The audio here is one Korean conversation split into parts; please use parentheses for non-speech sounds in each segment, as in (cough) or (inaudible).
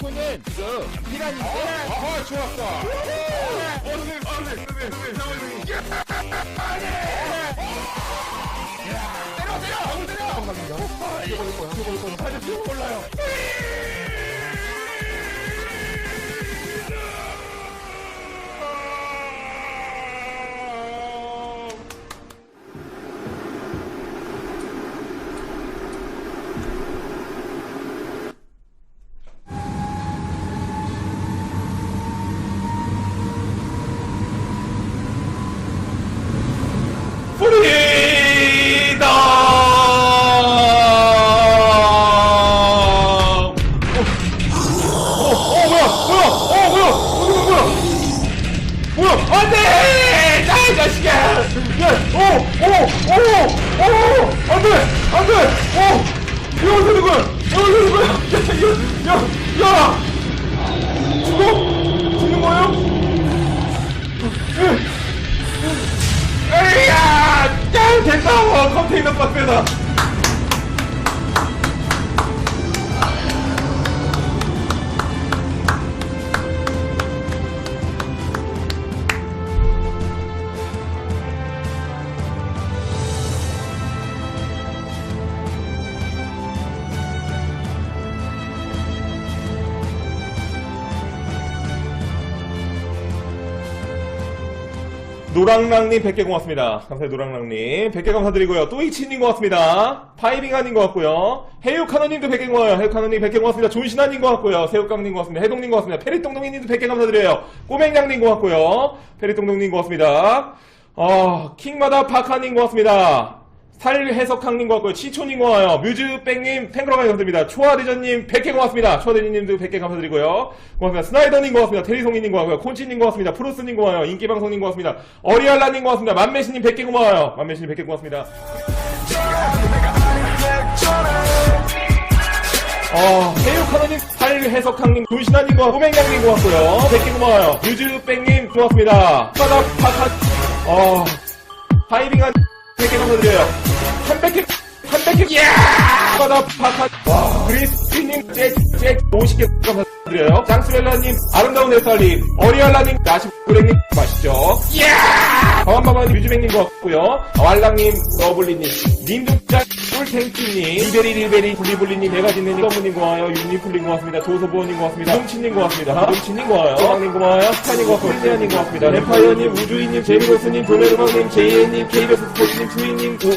덕후는 지금 피라니까 아, 좋았다. 어, 선생님, 아, 선생님, 선생님, 선생님, 상황이. 때려, 때려! 때려! 때려! 때려! 몰라요. 프리덤! 어, 안 돼! 나, 이 자식아! 야, 어, 어, 어, 어, 안 돼, 안 돼, 어! 이거 어떻게 된 거야? 이거 어떻게 된 거야? 야, 야, 야! 야! 죽어? 죽는 거예요? 에이야! 야, 됐다! 와, 컨테이너 박스다! 노랑랑님 100개 고맙습니다. 감사해요, 노랑랑님. 100개 감사드리고요. 또이치님 고맙습니다. 파이빙아님 고맙고요. 해육하노님도 100개 고마워요. 해육하노님 100개 고맙습니다. 존신아님 고맙고요. 새우깡님 고맙습니다. 해동님 고맙습니다. 페리똥동이님도 100개 감사드려요. 꼬맹냥님 고맙고요. 페리똥동님 고맙습니다. 어, 킹마다 파카님 고맙습니다. 살해석항님 고맙고요. 치초님 고마워요. 뮤즈백님 팬클럽 감사드립니다. 초아대전님 100개 고맙습니다. 초아대전님도 100개 감사드리고요. 고맙습니다. 스나이더님 고맙습니다. 테리송이님 고맙고요. 콘치님 고맙습니다. 프로스님 고마워요. 인기방송님 고맙습니다. 어리알라님 고맙습니다. 만메시님 100개 고마워요. 만메시님 100개 고맙습니다. 어, 해육하노님, 살해석항님, 존신아님 고맙고, 호맹양님 고맙고요. 100개 고마워요. 뮤즈백님 고맙습니다. 바닥, 파카, 어, 하이빙한 100개 감사드려요. 300개, 300개, 야! 바닥, 파카, 와, 그리스피님, 잭, 잭, 50개 감사드려요. 장스멜라님, 아름다운 햇살님, 어리알라님, 나시브랭님, 맛있죠? 야! 바밤바바님, 뮤즈백님 고맙고요. 왈랑님, 러블리님, 님두짝, 꿀탱키님, 리베리 리베리, 블리블리님, 메가진네님, 서브님 고마워요. 윤님 풀님 고맙습니다. 조소보님 고맙습니다. 훔치님 고맙습니다. 훔치님 고마워요. 소방님 고마워요. 스타님 고맙고, 힐리아님 고맙습니다. 래파이어님, 우주인님, 제비로스님, 도메르망님, 제이엔님, 케이버스 스포츠님, 투이님, 고...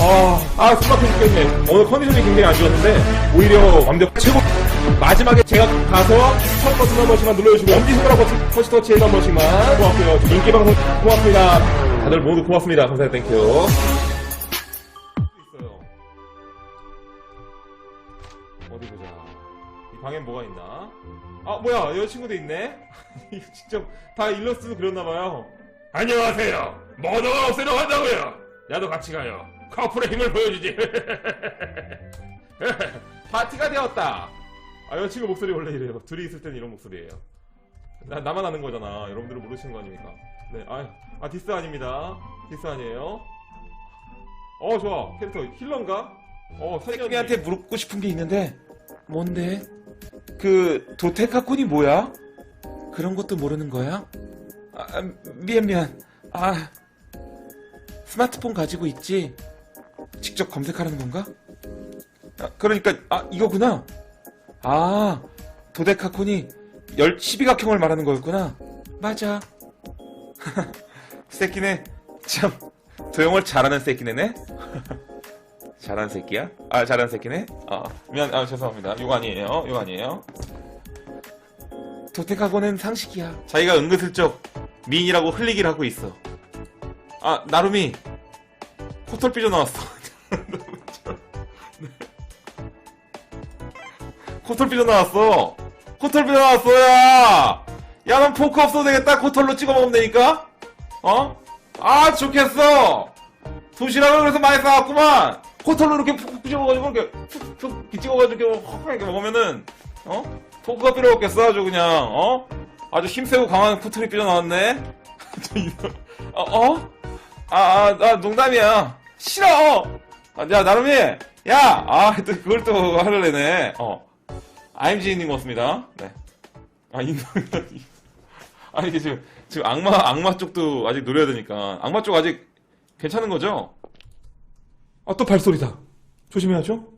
아, 아, 숨막혀 죽겠네. 오늘 컨디션이 굉장히 안 좋았는데, 오히려 완벽 최고. 마지막에 제가 가서 첫 버튼 한 번씩만 눌러주시고, 엄지손가락 버튼, 터치 터치 해서 한 번씩만 고맙고요. 인기방송 고맙습니다. 다들 모두 고맙습니다. 감사해요. 땡큐. 있어요. 어디 보자. 이 방엔 뭐가 있나? 아, 뭐야. 여자친구도 있네? (laughs) 이거 진짜 다 일러스트도 그렸나봐요. 안녕하세요. 모두가 없애려 한다고요. 나도 같이 가요. 커플의 힘을 보여주지. (laughs) 파티가 되었다. 아, 여자친구 목소리 원래 이래요. 둘이 있을 땐 이런 목소리예요. 나, 나만 아는 거잖아. 여러분들은 모르시는 거 아닙니까? 네, 아, 아 디스 아닙니다. 디스 아니에요. 어, 좋아. 캐릭터 힐러인가? 어, 새끼한테 물고 싶은 게 있는데 뭔데? 그 도테카콘이 뭐야? 그런 것도 모르는 거야? 아, 아, 미안 미안. 아 스마트폰 가지고 있지? 직접 검색하라는 건가? 아, 그러니까 아 이거구나. 아 도데카콘이 열 12각형을 말하는 거였구나. 맞아. (laughs) 새끼네 참 도영을 잘하는 새끼네네. (laughs) 잘하는 새끼야? 아, 잘하는 새끼네? 아, 미안, 아, 죄송합니다. 이거 아니에요. 이거 아니에요. 도택하고는 상식이야. 자기가 은근슬쩍 미인이라고 흘리기를 하고 있어. 아, 나름이 코털 삐져나왔어. (laughs) 코털 삐져나왔어. 코털 삐져나왔어, 야! 야, 넌 포크 없어도 되겠다. 코털로 찍어 먹으면 되니까? 어? 아, 좋겠어! 도시락을 그래서 많이 싸왔구만. 코털로 이렇게 푹푹 찍어가지고 이렇게 푹푹 찍어가지고 이렇게 확 이렇게 먹으면은 어 포크가 필요 없겠어 아주 그냥 어 아주 힘세고 강한 코털이 삐져 나왔네. (laughs) 저 이거- 어 어? 아, 아, 아 농담이야. 싫어. 아, 야 나름이 야, 아 또 그걸 또 하려네. 어. IMG님 고맙습니다. 네. 아, 인성, 아니, 이게 지금, 지금 악마, 악마 쪽도 아직 노려야 되니까. 악마 쪽 아직 괜찮은 거죠? 아, 또 발소리다. 조심해야죠.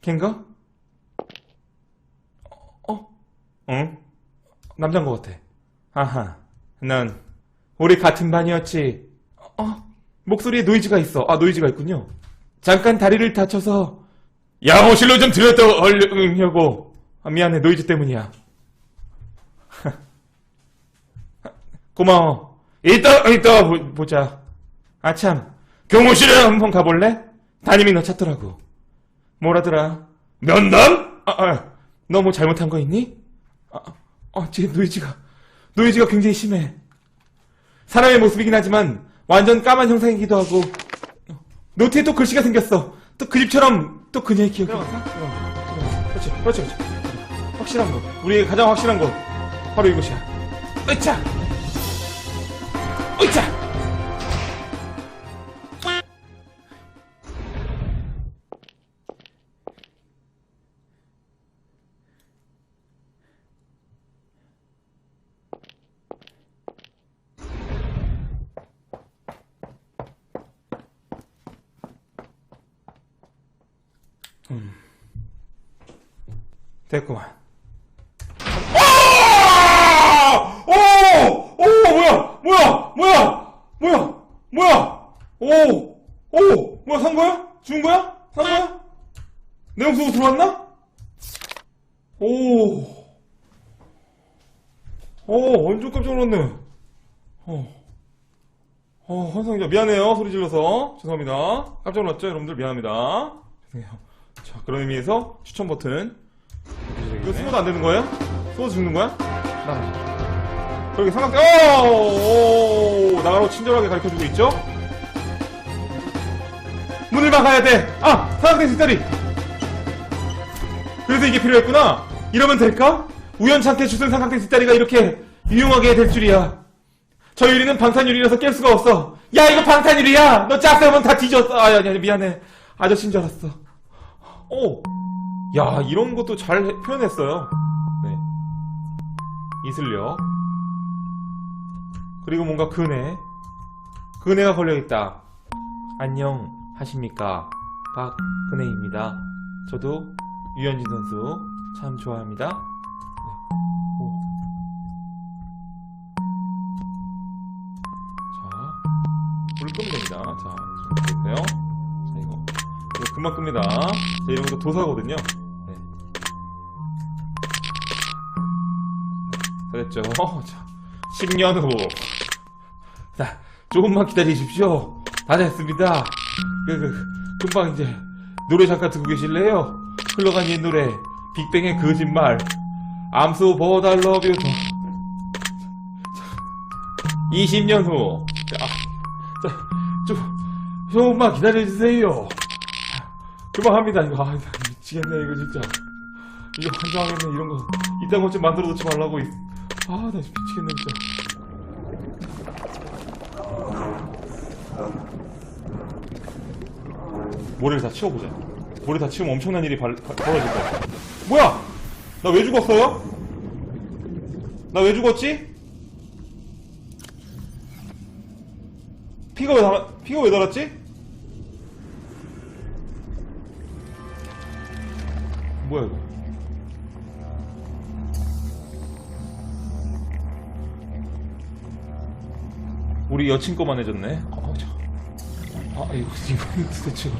걘가? 어? 응? 남잔 것 같아. 아하. 난, 우리 같은 반이었지. 어? 목소리에 노이즈가 있어. 아, 노이즈가 있군요. 잠깐 다리를 다쳐서, 야호실로 좀 들였다 얼려고. 아, 미안해, 노이즈 때문이야. (laughs) 고마워. 이따, 이따 보, 보자. 아, 참. 교무실에 한번 가볼래? 담임이 너 찾더라고. 뭐라더라? 면담? 아, 아, 너뭐 잘못한 거 있니? 아, 아, 지금 노이즈가, 노이즈가 굉장히 심해. 사람의 모습이긴 하지만, 완전 까만 형상이기도 하고, 노트에 또 글씨가 생겼어. 또 그 집처럼, 또 그녀의 기억이. 어, 그렇지, 그렇지, 그렇지. 확실한 거. 우리의 가장 확실한 거. 바로 이것이야. 으차! 으차! 음. 됐구만. 아! 오! 오! 뭐야? 뭐야? 뭐야? 뭐야? 뭐야? 오! 오! 뭐야? 산 거야? 죽은 거야? 산 거야? 내용 쓰고 들어왔나? 오! 오, 완전 깜짝 놀랐네. 어. 어, 환상이자 미안해요. 소리 질러서. 죄송합니다. 깜짝 놀랐죠? 여러분들 미안합니다. 죄송해요. 자, 그런 의미에서 추천 버튼. 이거 숨어도 안 되는 거예요? 숨어서 죽는 거야? 나가. 저기 삼각대, 오! 오! 나가라고 친절하게 가르쳐주고 있죠? 문을 막아야 돼! 아! 삼각대 뒷다리! 그래서 이게 필요했구나? 이러면 될까? 우연찮게 주술 삼각대 뒷다리가 이렇게 유용하게 될 줄이야. 저 유리는 방탄유리라서 깰 수가 없어. 야, 이거 방탄유리야! 너 짝대면 다 뒤졌어. 아, 아니, 아니, 미안해. 아저씨인 줄 알았어. 오! 야, 이런 것도 잘 해- 표현했어요. 네. 이슬력. 그리고 뭔가 그네. 그네가 걸려있다. 안녕, 하십니까. 박그네입니다. 저도 유현진 선수 참 좋아합니다. 네. 오. 자, 불 끄면 됩니다. 자, 준비되고요. (laughs) 자, 이거. 이거 금방 끕니다. 자, 이런 것도 도사거든요. 네. 자, 10년 후. 자, 조금만 기다리십시오. 다 됐습니다. 그, 그, 금방 이제, 노래 잠깐 듣고 계실래요? 흘러간 옛 노래, 빅뱅의 거짓말, 암수 보다 러뷰. 20년 후. 자, 자, 좀, 조금만 기다려주세요. 그만 합니다, 이거. 아, 미치겠네, 이거 진짜. 이거 환장하겠네, 이런 거. 이딴 것 좀 만들어 놓지 말라고. 이- 아, 나 미치겠네, 진짜. 모래를 다 치워보자. 모래 다 치우면 엄청난 일이 발- 발- 벌어질 거야. 뭐야? 나 왜 죽었어요? 나 왜 죽었지? 피가 왜 달아, 피가 왜 달았지? 우리 여친 거만 해줬네. 어, 저. 아, 이거, 이건 도대체.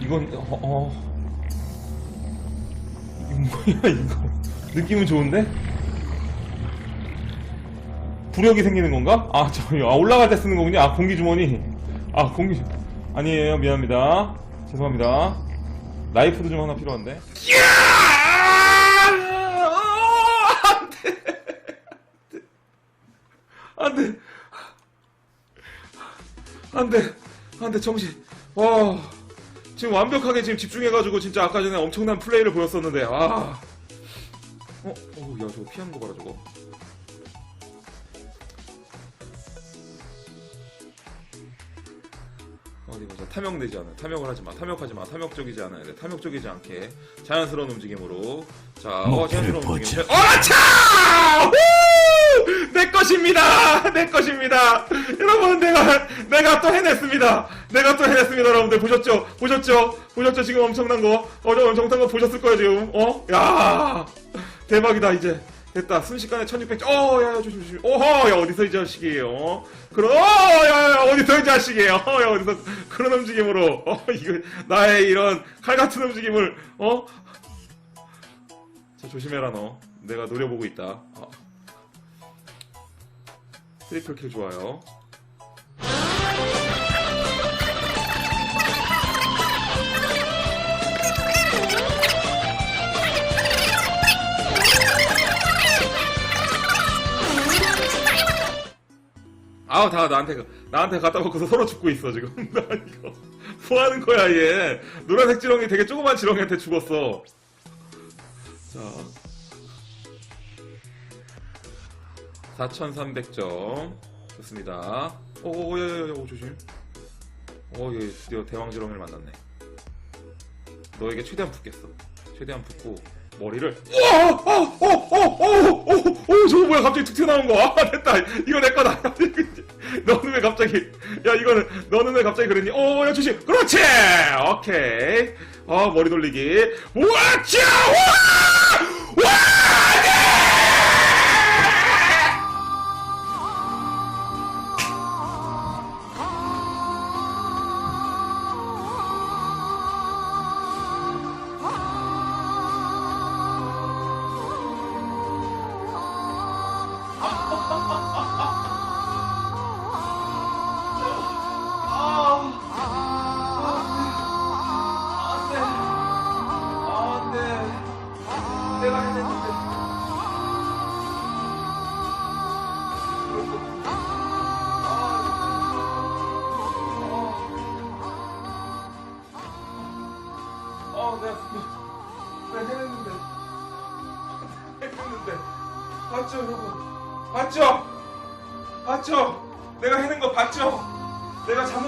이건, 어, 어. 이거 뭐야, 이거. 느낌은 좋은데? 부력이 생기는 건가? 아, 저, 아, 올라갈 때 쓰는 거군요. 아, 공기 주머니. 아, 공기, 아니에요. 미안합니다. 죄송합니다. 나이프도 좀 하나 필요한데. 안 돼. 안 돼. 안 돼. 정신. 와. 지금 완벽하게 지금 집중해가지고 진짜 아까 전에 엄청난 플레이를 보였었는데, 아. 어, 어, 야, 저거 피하는 거 봐라, 저거. 아, 어디 보자. 탐욕되지 않아. 탐욕을 하지 마. 탐욕하지 마. 탐욕적이지 않아야 돼. 탐욕적이지 않게 자연스러운 움직임으로. 자, 어, 자연스러운 움직임. 어, 차! 후! 내 것입니다. 내 것입니다. 여러분, 내가 내가 또 해냈습니다. 내가 또 해냈습니다, 여러분들 보셨죠? 보셨죠? 보셨죠? 지금 엄청난 거. 어저 엄청난 거 보셨을 거예요, 지금. 어? 야, 대박이다 이제. 됐다. 순식간에 1600. 어, 야, 야, 조심, 조심. 오호, 야, 어디서 이 자식이에요? 어? 그럼, 어, 야, 야, 어디서 이 자식이에요? 어, 야, 어디서 그런 움직임으로. 어, 이거, 나의 이런 칼 같은 움직임을, 어? 자, 조심해라, 너. 내가 노려보고 있다. 어. 트리플 킬 좋아요. 아우 다 나한테 가- 나한테 갖다 놓고서 서로 죽고 있어 지금. (laughs) 나 이거 뭐 하는 거야 얘? 노란색 지렁이 되게 조그만 지렁이한테 죽었어. 자. 4300점. 좋습니다. 오 오 야 야 야 오 조심. 오얘 드디어 대왕 지렁이를 만났네. 너에게 최대한 붙겠어. 최대한 붙고 머리를. 오 오 오 오 오 오 오 저거 뭐야? 갑자기 툭 튀어나온 거. 아 됐다. 이거 내 거다 (laughs) (laughs) 너는 왜 갑자기 야 이거는 너는 왜 갑자기 그랬니? 오야 조심. 그렇지! 오케이. 어 머리 돌리기. 와짜 와와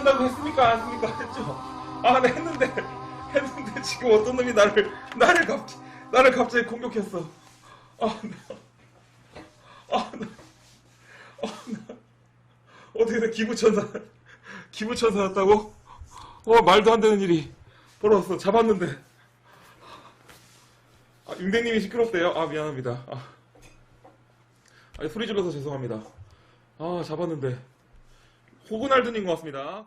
잡는다고 했습니까? 안 했습니까? 했죠? 아, 네, 했는데. (laughs) 했는데 지금 어떤 놈이 나를, 나를 갑, 나를 갑자기 공격했어. 아, 나. 아, 나. 아, 나. 어떻게 내 기부천사, 기부천사였다고? 어, 말도 안 되는 일이 벌어졌어. 잡았는데. 아, 융대님이 시끄럽대요. 아, 미안합니다. 아. 아니, 소리 질러서 죄송합니다. 아, 잡았는데. 호그날드님 것 같습니다.